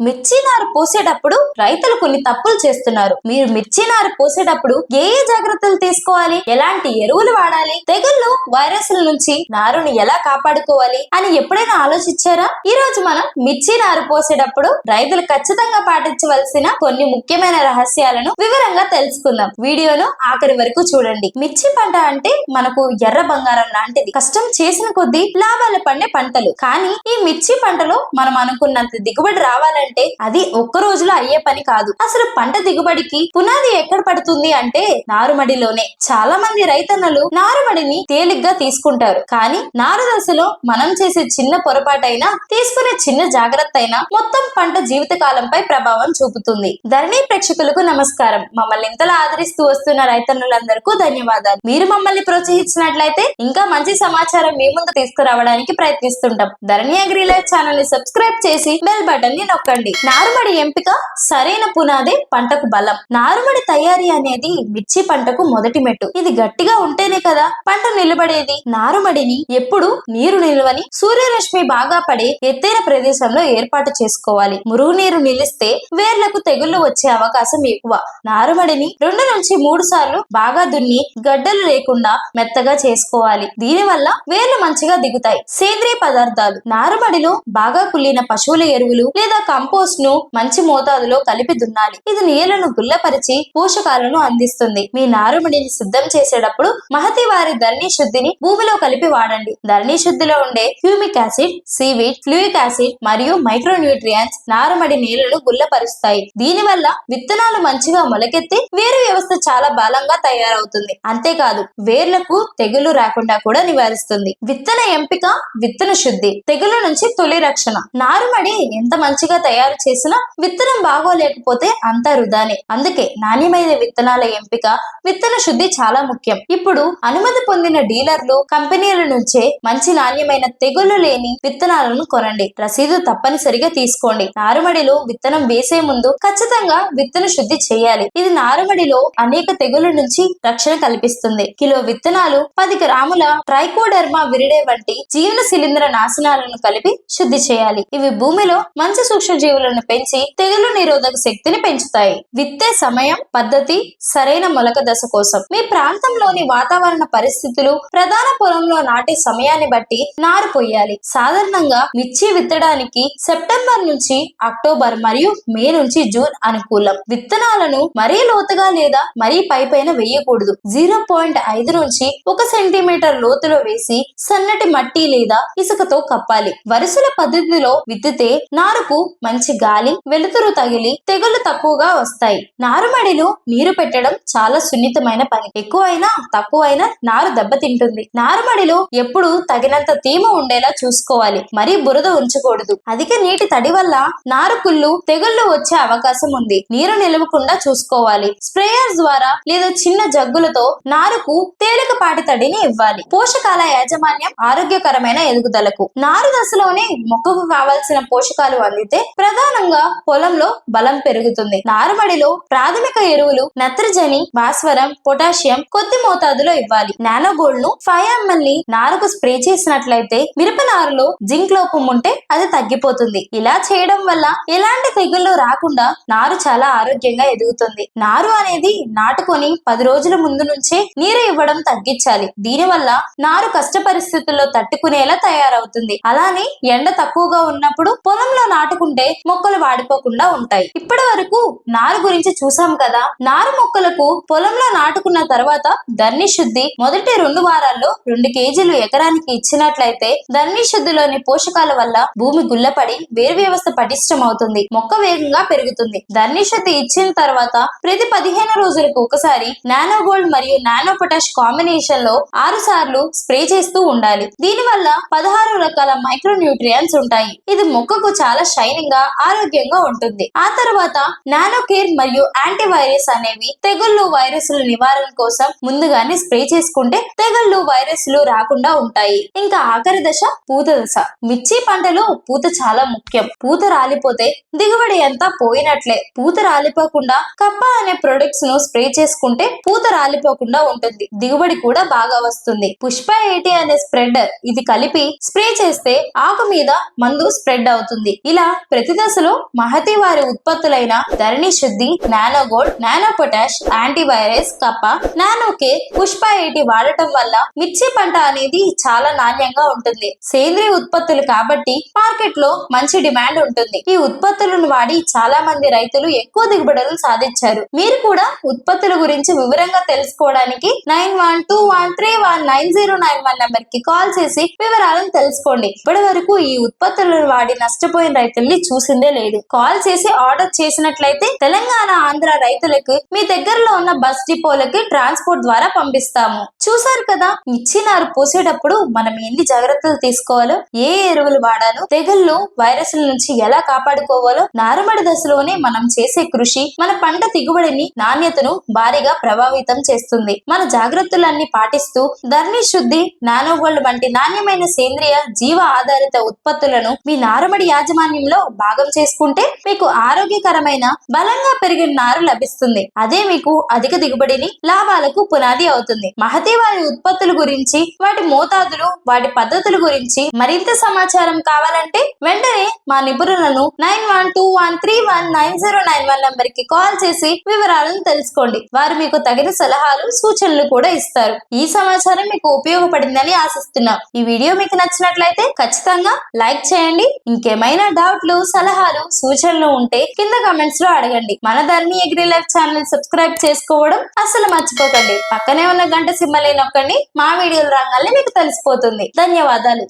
మిర్చి నారు పోసేటప్పుడు రైతులు కొన్ని తప్పులు చేస్తున్నారు. మీరు మిర్చి నారు పోసేటప్పుడు ఏ ఏ జాగ్రత్తలు తీసుకోవాలి? ఎలాంటి ఎరువులు వాడాలి? తెగుళ్ళు వైరస్ల నుంచి నారుని ఎలా కాపాడుకోవాలి? అని ఎప్పుడైనా ఆలోచించారా? ఈ రోజు మనం మిర్చి నారు పోసేటప్పుడు రైతులు ఖచ్చితంగా పాటించవలసిన కొన్ని ముఖ్యమైన రహస్యాలను వివరంగా తెలుసుకుందాం. వీడియోను ఆఖరి వరకు చూడండి. మిర్చి పంట అంటే మనకు ఎర్ర బంగారం లాంటిది. కష్టం చేసిన కొద్దీ లాభాలు పండే పంటలు. కానీ ఈ మిర్చి పంటలో మనం అనుకున్నంత దిగుబడి రావాలంటే అది ఒక్క రోజులో అయ్యే పని కాదు. అసలు పంట దిగుబడికి పునాది ఎక్కడ పడుతుంది అంటే నారుమడిలోనే. చాలా మంది రైతన్నలు నారుమడిని తేలిగ్గా తీసుకుంటారు. కానీ నారు దశలో మనం చేసే చిన్న పొరపాటైనా తీసుకునే చిన్న జాగ్రత్త అయినా మొత్తం పంట జీవిత కాలంపై ప్రభావం చూపుతుంది. ధరణి ప్రేక్షకులకు నమస్కారం. మమ్మల్ని ఇంతలా ఆదరిస్తూ వస్తున్న రైతన్నులందరికీ ధన్యవాదాలు. మీరు మమ్మల్ని ప్రోత్సహించినట్లయితే ఇంకా మంచి సమాచారం మీ ముందు తీసుకురావడానికి ప్రయత్నిస్తుంటాం. ధరణి అగ్రి లైఫ్ ఛానల్ని సబ్స్క్రైబ్ చేసి బెల్ బటన్ని నొక్కండి. నారుమడి ఎంపిక సరైన పునాదే పంటకు బలం. నారుమడి తయారీ అనేది మిర్చి పంటకు మొదటి మెట్టు. ఇది గట్టిగా ఉంటేనే కదా పంట నిలబడేది. నారుమడిని ఎప్పుడు నీరు నిల్వని సూర్యరశ్మి బాగా పడే ఎత్తైన ప్రదేశంలో ఏర్పాటు చేసుకోవాలి. మురుగునీరు నిలిస్తే వేర్లకు తెగుళ్ళు వచ్చే అవకాశం ఎక్కువ. నారుమడిని రెండు నుంచి మూడు సార్లు బాగా దున్ని గడ్డలు లేకుండా మెత్తగా చేసుకోవాలి. దీనివల్ల వేర్లు మంచిగా దిగుతాయి. సేంద్రియ పదార్థాలు. నారుమడిలో బాగా కుళ్ళిన పశువుల ఎరువులు లేదా కంపోస్ట్ను మంచి మోతాదులో కలిపి దున్నాలి. ఇది నేలను గుల్లపరిచి పోషకాలను అందిస్తుంది. మీ నారుమడిని సిద్ధం చేసేటప్పుడు మహతి వారి ధరణి శుద్ధిని భూమిలో కలిపి వాడండి. ధరణి శుద్ధిలో ఉండే humic acid seaweed fulvic acid మరియు మైక్రోన్యూట్రియంట్స్ నారుమడి నేలను గుల్లపరుస్తాయి. దీనివల్ల విత్తనాలు మంచిగా మొలకెత్తి వేరు వ్యవస్థ చాలా బలంగా తయారవుతుంది. అంతేకాదు వేర్లకు తెగులు రాకుండా కూడా నివారిస్తుంది. విత్తన ఎంపిక విత్తన శుద్ధి తెగులు నుంచి తొలి రక్షణ. నారుమడి ఎంత మంచిగా తయారు చేసినా విత్తనం బాగోలేకపోతే అంతా వృధానే. అందుకే నాణ్యమైన విత్తనాల ఎంపిక విత్తన శుద్ధి చాలా ముఖ్యం. ఇప్పుడు అనుమతి పొందిన డీలర్లు కంపెనీల నుంచే మంచి నాణ్యమైన తెగుళ్ళు లేని విత్తనాలను కొనండి. రసీదు తప్పనిసరిగా తీసుకోండి. నారుమడిలో విత్తనం వేసే ముందు ఖచ్చితంగా విత్తన శుద్ధి చేయాలి. ఇది నారుమడిలో అనేక తెగుళ్ళ నుంచి రక్షణ కల్పిస్తుంది. కిలో విత్తనాలు పది గ్రాముల ట్రైకోడర్మా విరిడే వంటి జీవన శిలీంద్ర నాశనాలను కలిపి శుద్ధి చేయాలి. ఇవి భూమిలో మంచి సూక్ష్మజీవులను పెంచి తెగులు నిరోధక శక్తిని పెంచుతాయి. విత్తే సమయం పద్ధతి సరైన మొలక దశ కోసం. మీ ప్రాంతంలోని వాతావరణ పరిస్థితులు ప్రధాన పొలంలో నాటే సమయాన్ని బట్టి నారు పొయ్యాలి. సాధారణంగా మిర్చి విత్తడానికి సెప్టెంబర్ నుంచి అక్టోబర్ మరియు మే నుంచి జూన్ అనుకూలం. విత్తనాలను మరీ లోతుగా లేదా మరీ పై పైన వేయకూడదు. జీరో పాయింట్ ఐదు నుంచి ఒక సెంటీమీటర్ లోతులో వేసి సన్నటి మట్టి లేదా ఇసుకతో కప్పాలి. వరుసల పద్ధతిలో విత్తితే నారుకు మంచి మంచి గాలి వెలుతురు తగిలి తెగులు తక్కువగా వస్తాయి. నారుమడిలో నీరు పెట్టడం చాలా సున్నితమైన పని. ఎక్కువైనా తక్కువైనా నారు దెబ్బతింటుంది. నారుమడిలో ఎప్పుడు తగినంత తేమ ఉండేలా చూసుకోవాలి. మరీ బురద ఉంచకూడదు. అధిక నీటి తడి వల్ల నారుకుళ్ళు తెగుళ్ళు వచ్చే అవకాశం ఉంది. నీరు నిలవకుండా చూసుకోవాలి. స్ప్రేయర్ ద్వారా లేదా చిన్న జగ్గులతో నారుకు తేలికపాటి తడిని ఇవ్వాలి. పోషకాల యాజమాన్యం ఆరోగ్యకరమైన ఎదుగుదలకు. నారు దశలోనే మొక్కకు కావాల్సిన పోషకాలు అందితే ప్రధానంగా పొలంలో బలం పెరుగుతుంది. నారుమడిలో ప్రాథమిక ఎరువులు నత్రజని భాస్వరం పొటాషియం కొద్ది మోతాదులో ఇవ్వాలి. నానోగోల్డ్ను ఫైవ్ ఎంఎల్ని నారుకు స్ప్రే చేసినట్లయితే మిరప నారులో జింక్ లోపం ఉంటే అది తగ్గిపోతుంది. ఇలా చేయడం వల్ల ఎలాంటి తెగుళ్ళు రాకుండా నారు చాలా ఆరోగ్యంగా ఎదుగుతుంది. నారు అనేది నాటుకొని పది రోజుల ముందు నుంచే నీరు ఇవ్వడం తగ్గించాలి. దీనివల్ల నారు కష్ట పరిస్థితుల్లో తట్టుకునేలా తయారవుతుంది. అలానే ఎండ తక్కువగా ఉన్నప్పుడు పొలంలో నాటుకుంటే మొక్కలు వాడిపోకుండా ఉంటాయి. ఇప్పటి వరకు నారు గురించి చూసాం కదా. నారు మొక్కలకు పొలంలో నాటుకున్న తర్వాత ధర్ని శుద్ధి మొదటి రెండు వారాల్లో రెండు కేజీలు ఎకరానికి ఇచ్చినట్లయితే ధర్ని శుద్ధిలోని పోషకాల వల్ల భూమి గుల్లపడి వేరు వ్యవస్థ పటిష్టం అవుతుంది మొక్క వేగంగా పెరుగుతుంది. ధర్ని శుద్ధి ఇచ్చిన తర్వాత ప్రతి పదిహేను రోజులకు ఒకసారి నానో గోల్డ్ మరియు నానో పొటాష్ కాంబినేషన్లో ఆరు సార్లు స్ప్రే చేస్తూ ఉండాలి. దీని వల్ల పదహారు రకాల మైక్రో న్యూట్రియన్స్ ఉంటాయి. ఇది మొక్కకు చాలా షైనింగ్గా ఆరోగ్యంగా ఉంటుంది. ఆ తర్వాత నానో కేర్ మరియు యాంటీవైరస్ అనేవి తెగుళ్ళు వైరస్ల నివారణ కోసం ముందుగానే స్ప్రే చేసుకుంటే తెగుళ్ళు వైరస్లు రాకుండా ఉంటాయి. ఇంకా ఆఖరి దశ పూత దశ. మిర్చి పంటలో పూత చాలా ముఖ్యం. పూత రాలిపోతే దిగుబడి అంతా పోయినట్లే. పూత రాలిపోకుండా కప్ప అనే ప్రొడక్ట్స్ను స్ప్రే చేసుకుంటే పూత రాలిపోకుండా ఉంటుంది. దిగుబడి కూడా బాగా వస్తుంది. పుష్ప ఎయిటీ అనే స్ప్రెడ్ ఇది కలిపి స్ప్రే చేస్తే ఆకు మీద మందు స్ప్రెడ్ అవుతుంది. ఇలా ప్రతి దశలో మహతి వారి ఉత్పత్తులైన Dharani Shuddhi nano gold nano potash antivirus కప్ప నానో కేర్ పుష్ప ఎయిటీ వాడటం వల్ల మిర్చి పంట అనేది చాలా నాణ్యంగా ఉంటుంది. సేంద్రియ ఉత్పత్తులు కాబట్టి మార్కెట్లో మంచి డిమాండ్ ఉంటుంది. ఈ ఉత్పత్తులను వాడి చాలా మంది రైతులు ఎక్కువ దిగుబడులు సాధించారు. మీరు కూడా ఉత్పత్తుల గురించి వివరంగా తెలుసుకోవడానికి nine one two one three one nine zero nine one నెంబర్కి కాల్ చేసి వివరాలను తెలుసుకోండి. ఇప్పటి వరకు ఈ ఉత్పత్తులను వాడి నష్టపోయిన రైతుల్ని చూసిందే లేదు. కాల్ చేసి ఆర్డర్ చేసినట్లయితే తెలంగాణ ఆంధ్ర రైతులకు మీ దగ్గరలో ఉన్న బస్ డిపోలకి ట్రాన్స్పోర్ట్ ద్వారా పంపిస్తాము. చూసారు కదా? మిచ్చినారు పోసేటప్పుడు మనం ఎన్ని జాగ్రత్తలు తీసుకోవాలో ఏ ఎరువులు వాడాలో తెగుళ్ళు వైరస్ల నుంచి ఎలా కాపాడుకోవాలో నారుమడి దశలోనే మనం చేసే కృషి మన పంట దిగుబడిని నాణ్యతను భారీగా ప్రభావితం చేస్తుంది. మన జాగ్రత్తలన్నీ పాటిస్తూ ధర్ని శుద్ధి నానోగోల్డ్ వంటి నాణ్యమైన సేంద్రియ జీవ ఆధారిత ఉత్పత్తులను మీ నారుమడి యాజమాన్యం యాజమాన్యంలో భాగం చేసుకుంటే మీకు ఆరోగ్యకరమైన బలంగా పెరిగిన నారు లభిస్తుంది. అదే మీకు అధిక దిగుబడిని లాభాలకు పునాది అవుతుంది. మహతి వారి ఉత్పత్తుల గురించి వాటి మోతాదులు వాటి పద్ధతుల గురించి మరింత సమాచారం కావాలంటే వెంటనే మా నిపుణులను nine one two one three one nine zero nine one నంబర్కి కాల్ చేసి వివరాలను తెలుసుకోండి. వారు మీకు తగిన సలహాలు సూచనలు కూడా ఇస్తారు. ఈ సమాచారం మీకు ఉపయోగపడిందని ఆశిస్తున్నాం. ఈ వీడియో మీకు నచ్చినట్లయితే ఖచ్చితంగా లైక్ చేయండి. ఇంకేమైనా డౌట్లు సలహాలు సూచనలు ఉంటే కింద కామెంట్స్లో అడగండి. మన Dharmi agri life channel subscribe చేసుకోవడం అసలు మర్చిపోకండి. పక్కనే ఉన్న గంట సింబల్ నొక్కండి మా వీడియోలు రాగానే మీకు తెలిసిపోతుంది. ధన్యవాదాలు.